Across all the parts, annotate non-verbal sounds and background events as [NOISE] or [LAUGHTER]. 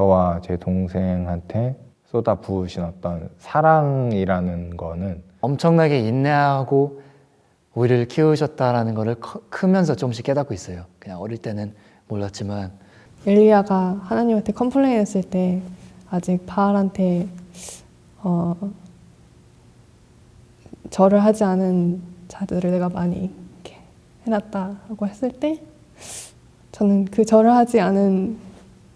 저와 제 동생한테 쏟아 부으신 어떤 사랑이라는 거는 엄청나게 인내하고 우리를 키우셨다라는 거를 커- 크면서 조금씩 깨닫고 있어요. 그냥 어릴 때는 몰랐지만 엘리야가 하나님한테 컴플레인 했을 때 아직 바알한테 어, 절을 하지 않은 자들을 내가 많이 이렇게 해놨다라고 했을 때 저는 그 절을 하지 않은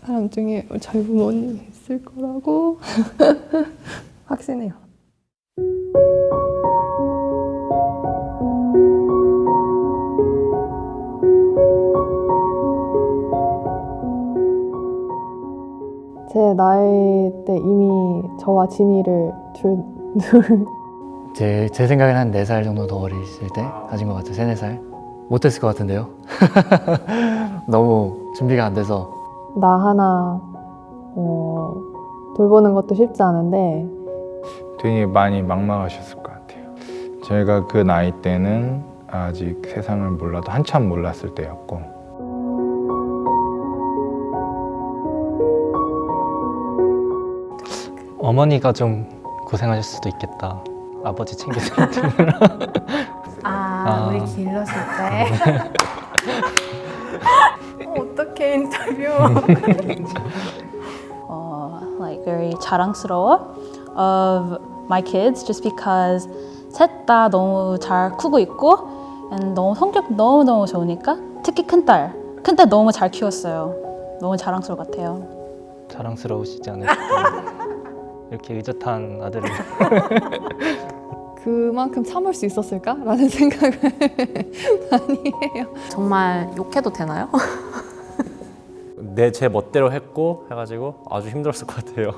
사람 중에 저희 부모님이 있을 거라고 [LAUGHS] 확신해요. 제 나이 때 이미 저와 진이를 둘, 둘 [LAUGHS] 제, 제 생각엔 한 4살 정도 더 어리실 때 가진 것 같아요. 3, 4살. 못했을 것 같은데요. [LAUGHS] 너무 준비가 안 돼서 나 하나 어, 돌보는 것도 쉽지 않은데 되게 많이 막막하셨을 것 같아요. 저희가 그 나이 때는 아직 세상을 몰라도 한참 몰랐을 때였고 어머니가 좀 고생하실 수도 있겠다. 아버지 챙기세요. 아, 아. 우리 길렀을 때. [LAUGHS] 어떻게 인터뷰? uh, [LAUGHS] like very 자랑스러워 of my kids just because 셋 다 너무 잘 크고 있고 and 너무 성격 너무 너무 좋으니까 특히 큰딸 큰딸 너무 잘 키웠어요. 너무 자랑스러울 것 같아요. 자랑스러우시지 않을까. [LAUGHS] 이렇게 의젓한 아들을 [LAUGHS] 그만큼 참을 수 있었을까라는 생각을 많이 해요. 정말 욕해도 되나요? 내 제 멋대로 했고 해가지고 아주 힘들었을 것 같아요.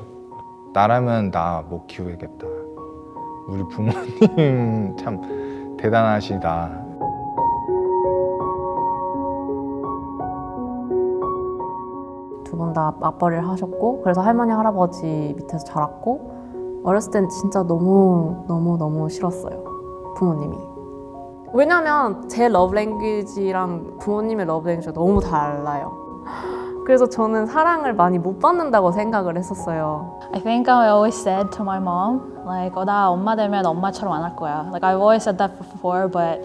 나라면 나 못 키우겠다. 우리 부모님 [LAUGHS] 참 대단하시다. 두 분 다 맞벌이를 하셨고 그래서 할머니 할아버지 밑에서 자랐고 어렸을 땐 진짜 너무 너무 너무 싫었어요 부모님이 왜냐면 제 러브 랭귀지랑 부모님의 러브 랭귀지가 너무 달라요 그래서 저는 사랑을 많이 못 받는다고 생각을 했었어요 I think I always said to my mom like 어, 나 엄마 되면 엄마처럼 안 할 거야. Like I've always said that before, but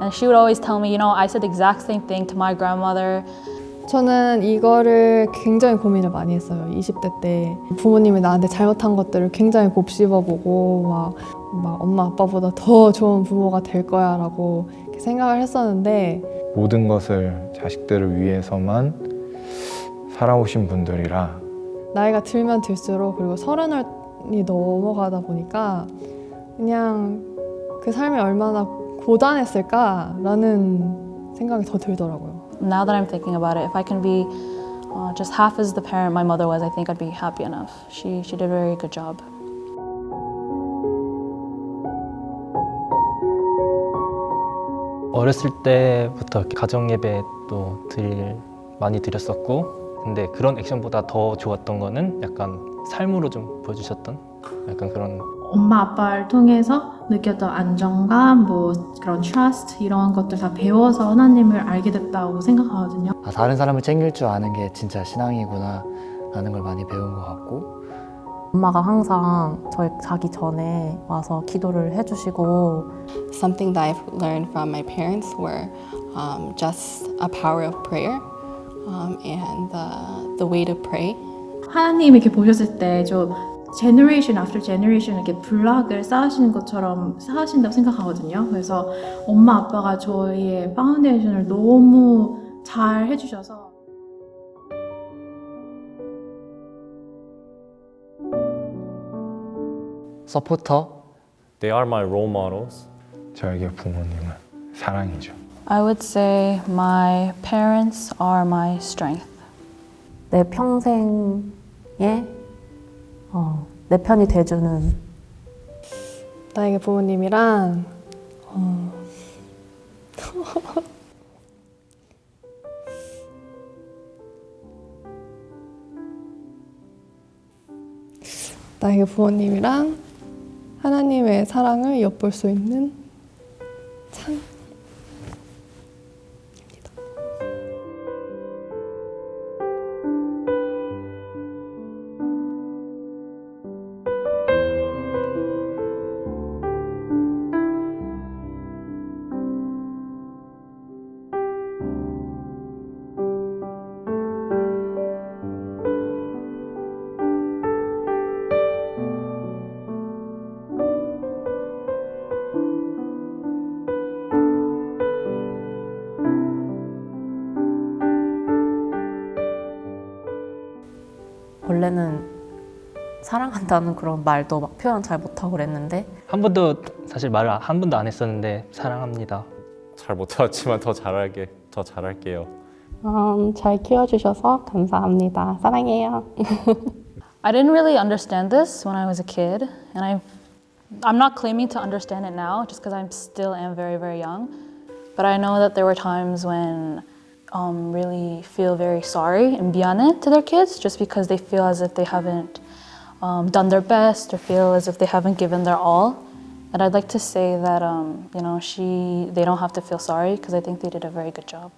and she would always tell me, you know, I said the exact same thing to my grandmother. 저는 이거를 굉장히 고민을 많이 했어요. 20대 때 부모님이 나한테 잘못한 것들을 굉장히 곱씹어보고 막, 막 엄마 아빠보다 더 좋은 부모가 될 거야라고 생각을 했었는데 모든 것을 자식들을 위해서만 살아오신 분들이라 나이가 들면 들수록 그리고 서른이 넘어가다 보니까 그냥 그 삶이 얼마나 고단했을까라는 생각이 더 들더라고요. Now that I'm thinking about it, if I can be uh, just half as the parent my mother was, I think I'd be happy enough. She she did a very good job. 어렸을 때부터 가정 예배도 드릴 많이 드렸었고 근데 그런 액션보다 더 좋았던 거는 약간 삶으로 좀 보여주셨던 약간 그런 엄마 아빠를 통해서 느꼈던 안정감, 뭐 그런 trust 이런 것들 다 배워서 하나님을 알게 됐다고 생각하거든요. 아, 다른 사람을 챙길 줄 아는 게 진짜 신앙이구나 라는 걸 많이 배운 것 같고 엄마가 항상 저희 자기 전에 와서 기도를 해주시고 Something that I've learned from my parents were um, just a power of prayer um, and the, the way to pray. 하나님 이렇게 보셨을 때 좀 generation after generation 이렇게 블락을 쌓으시는 것처럼 쌓으신다고 생각하거든요. 그래서 엄마 아빠가 저희의 파운데이션을 너무 잘 해주셔서 서포터 They are my role models. 저에게 부모님은 사랑이죠. I would say my parents are my strength. 내 평생에 어, 내 편이 돼주는 나에게 부모님이란 어... [LAUGHS] 나에게 부모님이랑 하나님의 사랑을 엿볼 수 있는 원래는 사랑한다는 그런 말도 막 표현 잘 못하고 그랬는데 한 번도 사실 말을 한 번도 안 했었는데 사랑합니다. 잘 못해왔지만 더 잘할게, 더 잘할게요. 음, 잘 키워주셔서 감사합니다. 사랑해요. I didn't really understand this when I was a kid, and I, I'm not claiming to understand it now, just because I'm still am very very young. But I know that there were times when um, really feel very sorry and miane to their kids just because they feel as if they haven't um, done their best or feel as if they haven't given their all. And I'd like to say that, um, you know, she, they don't have to feel sorry because I think they did a very good job.